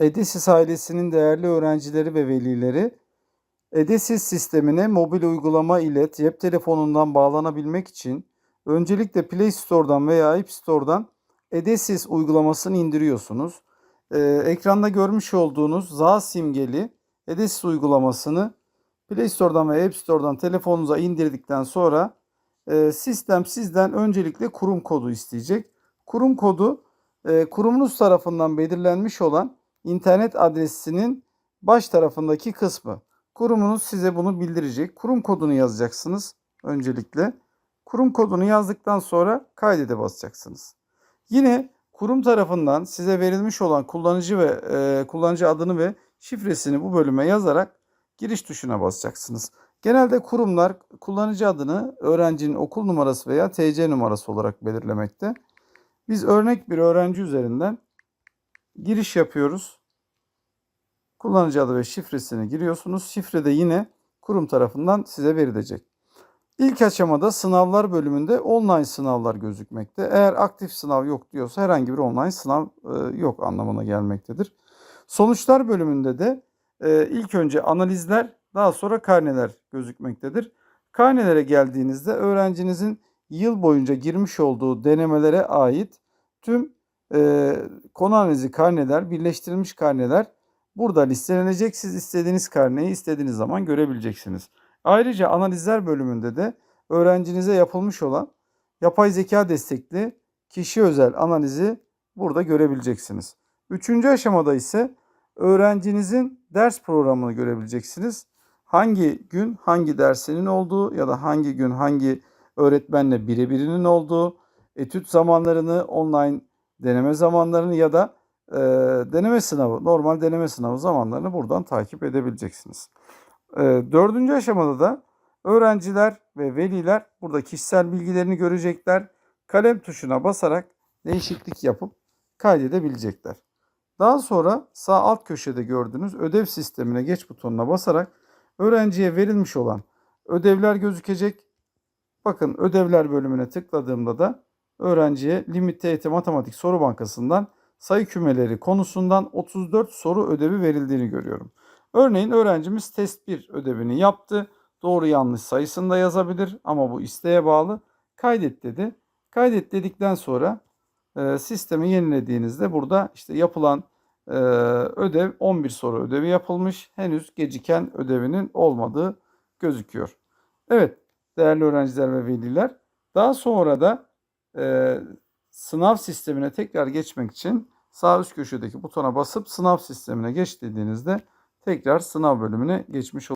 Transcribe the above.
Edesis ailesinin değerli öğrencileri ve velileri, Edesis sistemine mobil uygulama ile cep telefonundan bağlanabilmek için öncelikle Play Store'dan veya App Store'dan Edesis uygulamasını indiriyorsunuz. Ee, ekranda görmüş olduğunuz za simgeli Edesis uygulamasını Play Store'dan ve App Store'dan telefonunuza indirdikten sonra e, sistem sizden öncelikle kurum kodu isteyecek. Kurum kodu e, kurumunuz tarafından belirlenmiş olan internet adresinin baş tarafındaki kısmı. Kurumunuz size bunu bildirecek. Kurum kodunu yazacaksınız öncelikle. Kurum kodunu yazdıktan sonra kaydede basacaksınız. Yine kurum tarafından size verilmiş olan kullanıcı ve e, kullanıcı adını ve şifresini bu bölüme yazarak giriş tuşuna basacaksınız. Genelde kurumlar kullanıcı adını öğrencinin okul numarası veya TC numarası olarak belirlemekte. Biz örnek bir öğrenci üzerinden giriş yapıyoruz. Kullanıcı adı ve şifresini giriyorsunuz. Şifre de yine kurum tarafından size verilecek. İlk aşamada sınavlar bölümünde online sınavlar gözükmekte. Eğer aktif sınav yok diyorsa herhangi bir online sınav e, yok anlamına gelmektedir. Sonuçlar bölümünde de e, ilk önce analizler daha sonra karneler gözükmektedir. Karnelere geldiğinizde öğrencinizin yıl boyunca girmiş olduğu denemelere ait tüm e, konu analizi karneler, birleştirilmiş karneler burada listelenecek. Siz istediğiniz karneyi istediğiniz zaman görebileceksiniz. Ayrıca analizler bölümünde de öğrencinize yapılmış olan yapay zeka destekli kişi özel analizi burada görebileceksiniz. Üçüncü aşamada ise öğrencinizin ders programını görebileceksiniz. Hangi gün hangi dersinin olduğu ya da hangi gün hangi öğretmenle birebirinin olduğu, etüt zamanlarını, online deneme zamanlarını ya da e, deneme sınavı, normal deneme sınavı zamanlarını buradan takip edebileceksiniz. E, dördüncü aşamada da öğrenciler ve veliler burada kişisel bilgilerini görecekler. Kalem tuşuna basarak değişiklik yapıp kaydedebilecekler. Daha sonra sağ alt köşede gördüğünüz ödev sistemine geç butonuna basarak öğrenciye verilmiş olan ödevler gözükecek. Bakın ödevler bölümüne tıkladığımda da öğrenciye Limit TYT Matematik Soru Bankası'ndan sayı kümeleri konusundan 34 soru ödevi verildiğini görüyorum. Örneğin öğrencimiz test 1 ödevini yaptı. Doğru yanlış sayısını da yazabilir ama bu isteğe bağlı. Kaydet dedi. Kaydet dedikten sonra e, sistemi yenilediğinizde burada işte yapılan e, ödev 11 soru ödevi yapılmış. Henüz geciken ödevinin olmadığı gözüküyor. Evet değerli öğrenciler ve veliler daha sonra da e, sınav sistemine tekrar geçmek için sağ üst köşedeki butona basıp sınav sistemine geç dediğinizde tekrar sınav bölümüne geçmiş